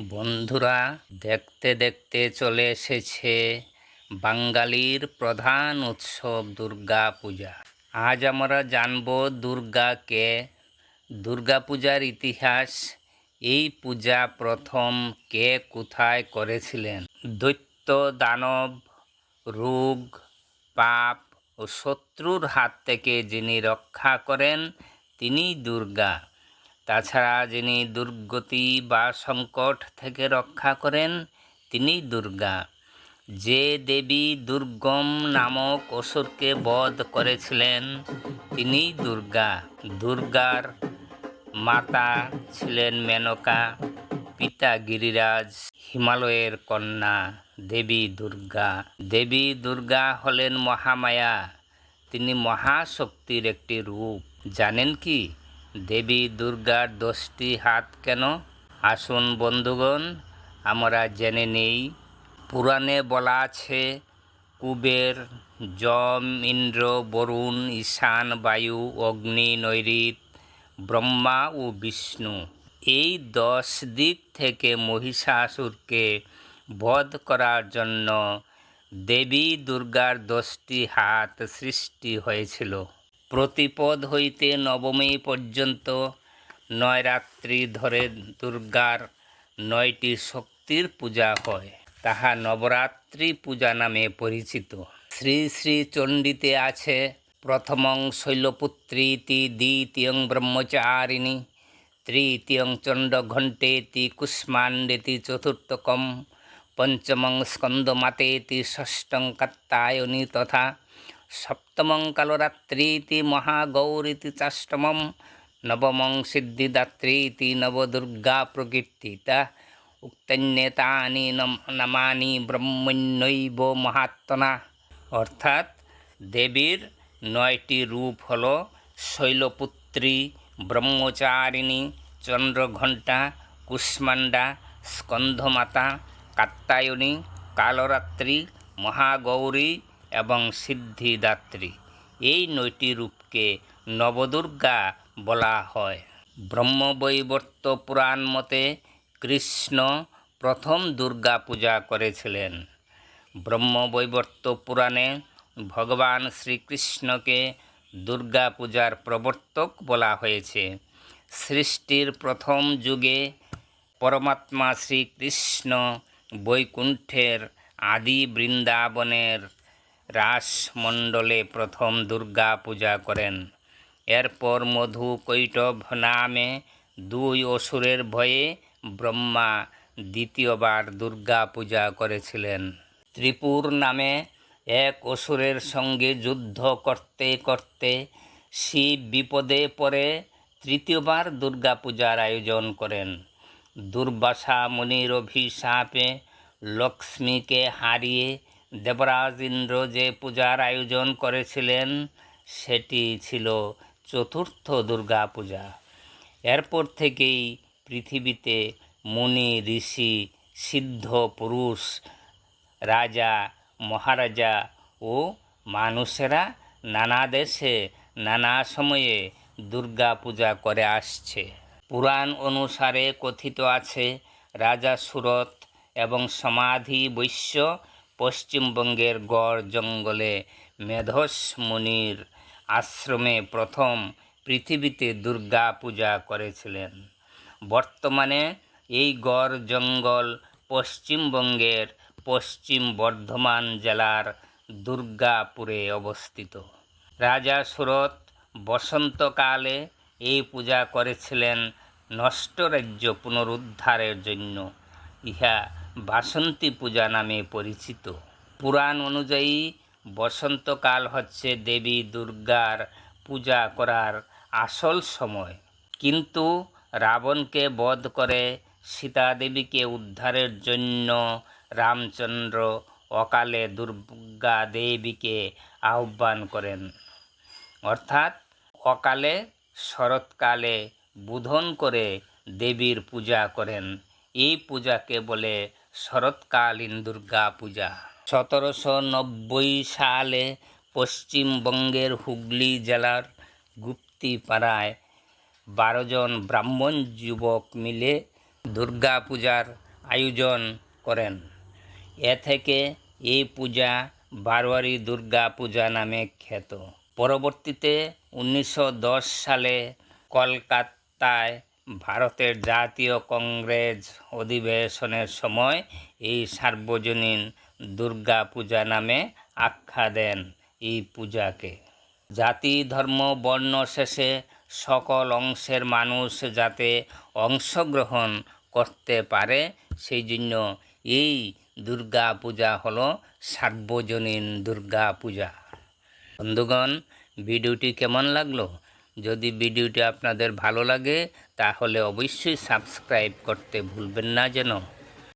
বন্ধুরা, দেখতে দেখতে চলে এসেছে বাঙালির প্রধান উৎসব দুর্গা পূজা। আজ আমরা জানব দুর্গাকে। দুর্গা পূজার ইতিহাস, এই পূজা প্রথম কে কোথায় করেছিলেন? দৈত্য, দানব, রোগ, পাপ ও শত্রুর হাত থেকে যিনি রক্ষা করেন, তিনি দুর্গা। তাছাড়া যিনি দুর্গতি বা সংকট থেকে রক্ষা করেন তিনি দুর্গা। যে দেবী দুর্গম নামক অসুরকে বধ করেছিলেন তিনি দুর্গা। দুর্গার মাতা ছিলেন মেনকা, পিতা গিরিরাজ, হিমালয়ের কন্যা দেবী দুর্গা। দেবী দুর্গা হলেন মহামায়া। তিনি মহাশক্তির একটি রূপ। জানেন কি? দেবী দুর্গার দশটি হাত কেন? আসুন বন্ধুগণ, আমরা জেনে নেই। পুরাণে বলা আছে, কুবের, যম, ইন্দ্র, বরুণ, ঈশান, বায়ু, অগ্নি নৈরিত ব্রহ্মা ও বিষ্ণু। এই দশ দিক থেকে মহিষাসুরকে বধ করার জন্য দেবী দুর্গার দশটি হাত সৃষ্টি হয়েছিল। প্রতিপদ হইতে নবমী পর্যন্ত নয় রাত্রি ধরে দুর্গার নয়টি শক্তির পূজা হয়। তাহা নবরাত্রি পূজা নামে পরিচিত। শ্রী শ্রী চণ্ডীতে আছে প্রথমং শৈলপুত্রীতি দ্বিতীয়ং ব্রহ্মচারিণী, তৃতীয়ং চণ্ডঘণ্টেতি কুষ্মাণ্ডেতি চতুর্থকম পঞ্চমং স্কন্দমাতেতি ষষ্ঠং কাত্তায়নী তথা সপ্তমং কালরাত্রিতি মহাগৌরীতি চাষ্টমম, নবমং সিদ্ধিদাত্রীতি নবদুর্গা প্রকীর্তিতা, উক্তন্যেতানি নম- নামানি ব্রহ্মণ্যৈব মহাত্মনা। অর্থাৎ দেবীর নয়টি রূপ হল শৈলপুত্রী, ব্রহ্মচারিণী, চন্দ্রঘণ্টা, কুষ্মাণ্ডা, স্কন্ধমাতা, কাত্তায়নী, কালরাত্রি, মহাগৌরী এবং সিদ্ধিদাত্রী। এই নয়টি রূপকে নবদুর্গা বলা হয়। ব্রহ্মবৈবর্ত পুরাণ মতে কৃষ্ণ প্রথম দুর্গা পূজা করেছিলেন। ব্রহ্মবৈবর্ত পুরাণে ভগবান শ্রীকৃষ্ণকে দুর্গা পূজার প্রবর্তক বলা হয়েছে। সৃষ্টির প্রথম যুগে পরমাত্মা শ্রীকৃষ্ণ বৈকুণ্ঠের আদি বৃন্দাবনের রাসমণ্ডলে প্রথম দুর্গা পূজা করেন। এরপর মধু কৈটভ নামে দুই অসুরের ভয়ে ব্রহ্মা দ্বিতীয়বার দুর্গা পূজা করেছিলেন। ত্রিপুর নামে এক অসুরের সঙ্গে যুদ্ধ করতে করতে শিব বিপদে পড়ে তৃতীয়বার দুর্গা পূজার আয়োজন করেন। দুর্বাসা মুনির অভিশাপে লক্ষ্মীকে হারিয়ে দেবরাজ ইন্দ্র যে পূজার আয়োজন করেছিলেন, সেটি ছিল চতুর্থ দুর্গা পূজা। এরপর থেকেই পৃথিবীতে মুনি, ঋষি, সিদ্ধ পুরুষ, রাজা, মহারাজা ও মানুষেরা নানা দেশে, নানা সময়ে দুর্গা পূজা করে আসছে। পুরাণ অনুসারে কথিত আছে, রাজা সুরত এবং সমাধি বৈশ্য পশ্চিমবঙ্গের গড় জঙ্গলে মেধস মুনির আশ্রমে প্রথম পৃথিবীতে দুর্গা পূজা করেছিলেন। বর্তমানে এই গড় জঙ্গল পশ্চিমবঙ্গের পশ্চিম বর্ধমান জেলার দুর্গাপুরে অবস্থিত। রাজা সুরত বসন্তকালে এই পূজা করেছিলেন নষ্ট রাজ্য পুনরুদ্ধারের জন্য। ইহা বাসন্তী পূজা নামে পরিচিত। পুরাণ অনুযায়ী বসন্তকাল হচ্ছে দেবী দুর্গার পূজা করার আসল সময়। কিন্তু রাবণকে বধ করে সীতা দেবীকে উদ্ধারের জন্য রামচন্দ্র অকালে দুর্গা দেবীকে আহ্বান করেন। অর্থাৎ অকালে শরৎকালে বুধন করে দেবীর পূজা করেন। এই পূজাকে বলে শরৎকালীন দুর্গা পূজা। সতেরোশো নব্বই সালে পশ্চিমবঙ্গের হুগলি জেলার গুপ্তিপাড়ায় বারো জন ব্রাহ্মণ যুবক মিলে দুর্গা পূজার আয়োজন করেন। এ থেকে এই পূজা বারোয়ারি দুর্গা পূজা নামে খ্যাত। পরবর্তীতে উনিশশো দশ সালে কলকাতায় ভারতের জাতীয় কংগ্রেস অধিবেশনের সময় এই সার্বজনীন দুর্গা পূজা নামে আখ্যা দেন এই পূজাকে। জাতি, ধর্ম, বর্ণ শেষে সকল অংশের মানুষ যাতে অংশগ্রহণ করতে পারে, সেই জন্য এই দুর্গা পূজা হলো সার্বজনীন দুর্গা পূজা। বন্ধুগণ, ভিডিওটি কেমন লাগল? যদি ভিডিওটি আপনাদের ভালো লাগে তাহলে অবশ্যই সাবস্ক্রাইব করতে ভুলবেন না যেন।